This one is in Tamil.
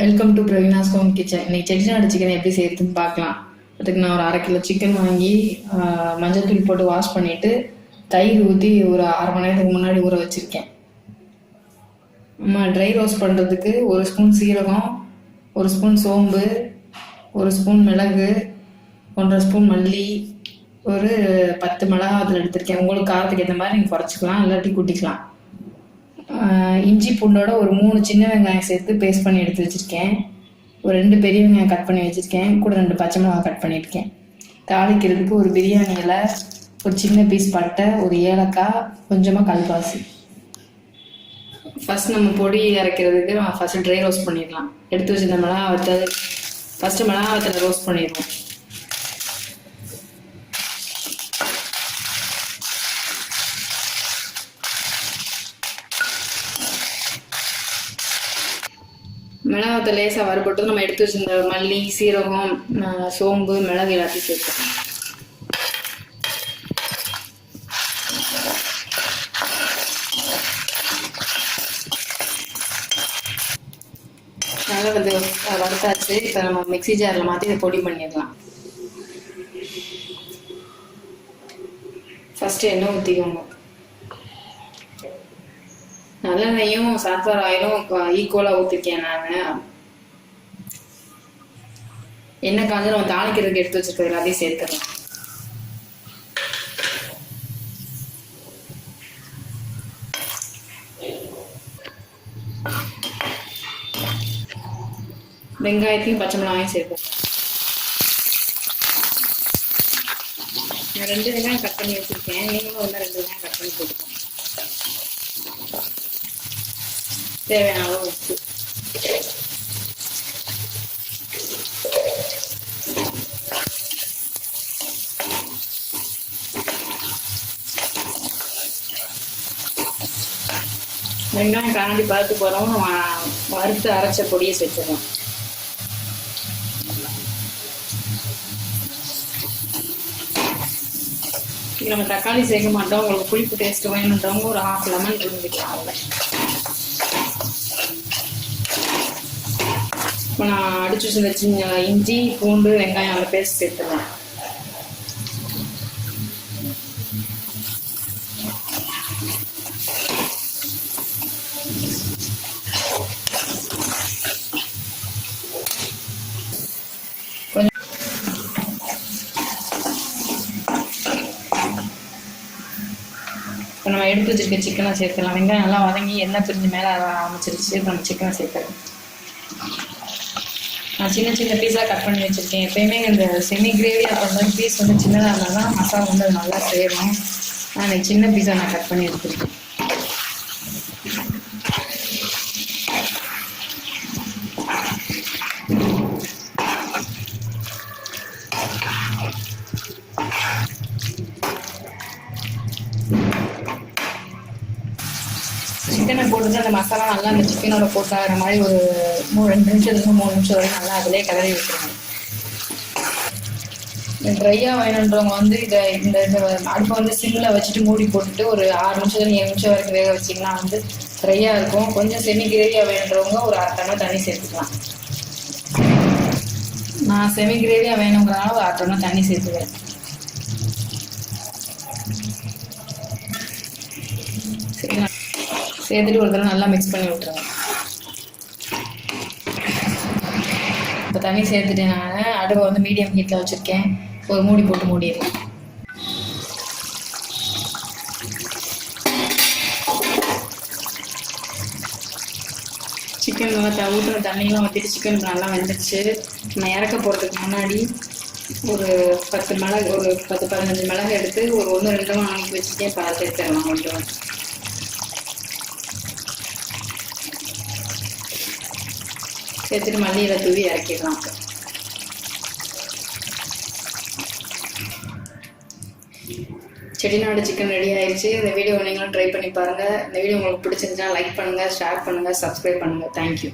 Welcome to Praveena's home kitchen இன்னைக்கு செட்டிநாடு சிக்கன் எப்படி செய்யறதுன்னு பார்க்கலாம். அதுக்கு நான் ஒரு அரை கிலோ சிக்கன் வாங்கி மஞ்சள் மஞ்சள்தூள் போட்டு வாஷ் பண்ணிட்டு தயிர் ஊற்றி ஒரு அரை மணி நேரத்துக்கு முன்னாடி ஊற வச்சுருக்கேன். நம்ம ட்ரை ரோஸ்ட் பண்ணுறதுக்கு ஒரு ஸ்பூன் சீரகம் ஒரு ஸ்பூன் சோம்பு ஒரு ஸ்பூன் மிளகு ஒன்றரை ஸ்பூன் மல்லி ஒரு பத்து மிளகா அதில் எடுத்திருக்கேன். உங்களுக்கு காரத்துக்கு ஏற்ற மாதிரி நீங்கள் குறைச்சிக்கலாம் இல்லாட்டி கூட்டிக்கலாம். இஞ்சி பூண்டோட ஒரு மூணு சின்ன வெங்காயம் சேர்த்து பேஸ்ட் பண்ணி எடுத்து வச்சுருக்கேன். ஒரு ரெண்டு பெரிய வெங்காயம் கட் பண்ணி வச்சுருக்கேன். கூட ரெண்டு பச்சை மிளகாய் கட் பண்ணியிருக்கேன். தாளிக்கிறதுக்கு ஒரு பிரியாணி இலை ஒரு சின்ன பீஸ் பட்டை ஒரு ஏலக்காய் கொஞ்சமாக கல்பாசி. ஃபர்ஸ்ட் நம்ம பொடி அரைக்கிறதுக்கு ஃபஸ்ட்டு ட்ரை ரோஸ்ட் பண்ணிடலாம். எடுத்து வச்சிருந்த மிளகா வத்தல் ஃபஸ்ட்டு மிளகா வத்தலை ரோஸ்ட் பண்ணிடுவோம். மிளகாத்தை லேசாக வறுபட்டு நம்ம எடுத்து வச்சிருந்த மல்லி சீரகம் சோம்பு மிளகு எல்லாத்தையும் சேர்த்தோம் நல்லா வந்து வறுத்தாச்சு. இப்போ நம்ம மிக்ஸி ஜாரில் மாற்றி இதை பொடி பண்ணிடலாம். ஃபஸ்ட்டு எண்ணெய் ஊற்றிக்கோங்க நல்லெண்ணையும் சன்ஃப்ளவர் ஆயிலும் ஈக்குவலாக ஊற்றிருக்கேன் நான். எண்ணெய் காஞ்சு நம்ம தாளிக்கிறதுக்கு எடுத்து வச்சிருக்கிறது எல்லாத்தையும் சேர்த்துக்கலாம் வெங்காயத்தையும் பச்சை மிளகாயும் சேர்த்துக்கலாம் நான் ரெண்டு வெங்காயம் கட் பண்ணி வச்சிருக்கேன். நீங்களும் ஒன்று ரெண்டு வெங்காயம் கட் பண்ணி போட்டுக்கோங்க. தேவையான அளவு உப்பு வெங்காயம் கரண்டி பார்த்து போகிறோம் வறுத்து அரைச்ச பொடியை சேர்த்துக்கலாம் நம்ம தக்காளி சேர்க்க மாட்டோம். உங்களுக்கு புளிப்பு டேஸ்ட் வேணுன்றவங்க ஒரு ஹாஃப் லெமன் இருந்துக்கலாம் அவ்வளோ இப்போ நான் அடிச்சு வச்சிருந்த சின்ன இஞ்சி பூண்டு வெங்காயம் அந்த பேஸ்ட் சேர்த்துருவேன் கொஞ்சம் இப்போ நம்ம எடுத்து வச்சிருக்க சிக்கனை சேர்த்துலாம் வெங்காயம் நல்லா வதங்கி எண்ணெய் பிரிஞ்சு மேலே அமைச்சிருச்சு இப்போ நம்ம சிக்கனை சேர்த்துறோம் நான் சின்ன சின்ன பீஸாக கட் பண்ணி வச்சுருக்கேன். எப்பயுமே இந்த செமி கிரேவி அப்புறம் பீஸ் வந்து சின்னதாக இருந்தால் தான் மசாலா வந்து அது நல்லா சேரும். நான் சின்ன பீஸாக நான் கட் பண்ணி எடுத்துருக்கேன் சிக்கனை போட்டுட்டு அந்த மசாலா நல்லா அந்த சிக்கனோட போட்டாகிற மாதிரி ஒரு மூணு ரெண்டு நிமிஷத்துலேருந்து மூணு நிமிஷம் வரைக்கும் நல்லா அதிலே கிளறி விட்டுருங்க. ட்ரையாக வேணுன்றவங்க வந்து இதை இந்த இந்த அடுப்பை வந்து சிம்மில் வச்சுட்டு மூடி போட்டுட்டு ஒரு ஆறு நிமிஷத்துல ஏழு நிமிஷம் வரைக்கும் வேக வச்சிங்கன்னா வந்து ட்ரையாக இருக்கும். கொஞ்சம் செமி கிரேவியாக வேணுன்றவங்க ஒரு அரை டம்ளர் தண்ணி சேர்த்துக்கலாம். நான் செமி கிரேவியாக வேணுங்கிறனால ஒரு அரை டம்ளர் தண்ணி சேர்த்துக்கிறேன். சரிங்களா சேர்த்துட்டு ஒரு தடவை நல்லா மிக்ஸ் பண்ணி விட்டுருங்க. இப்போ தண்ணி சேர்த்துட்டேன் நான் அடுப்பை வந்து மீடியம் ஹீட்டில் வச்சுருக்கேன். ஒரு மூடி போட்டு மூடிடுவோம் சிக்கன் ஊற்றுற தண்ணியெலாம் ஊற்றிட்டு சிக்கன் நல்லா வெந்துடுச்சு நான் இறக்க போகிறதுக்கு முன்னாடி ஒரு பத்து மிளகு ஒரு பத்து பதினஞ்சு மிளகு எடுத்து ஒரு ஒன்று ரெண்டும் வாங்கி வச்சுட்டே பார்த்து எடுத்துடலாம். கொஞ்சம். சேர்த்துட்டு மல்லியில தூவி இறக்கிடலாம். அப்போ செட்டிநாடு சிக்கன் ரெடி ஆயிடுச்சு இந்த வீடியோ நீங்களும் ட்ரை பண்ணி பாருங்கள் இந்த வீடியோ உங்களுக்கு பிடிச்சிருந்துச்சுன்னா லைக் பண்ணுங்கள் ஷேர் பண்ணுங்கள் சப்ஸ்கிரைப் பண்ணுங்கள் தேங்க்யூ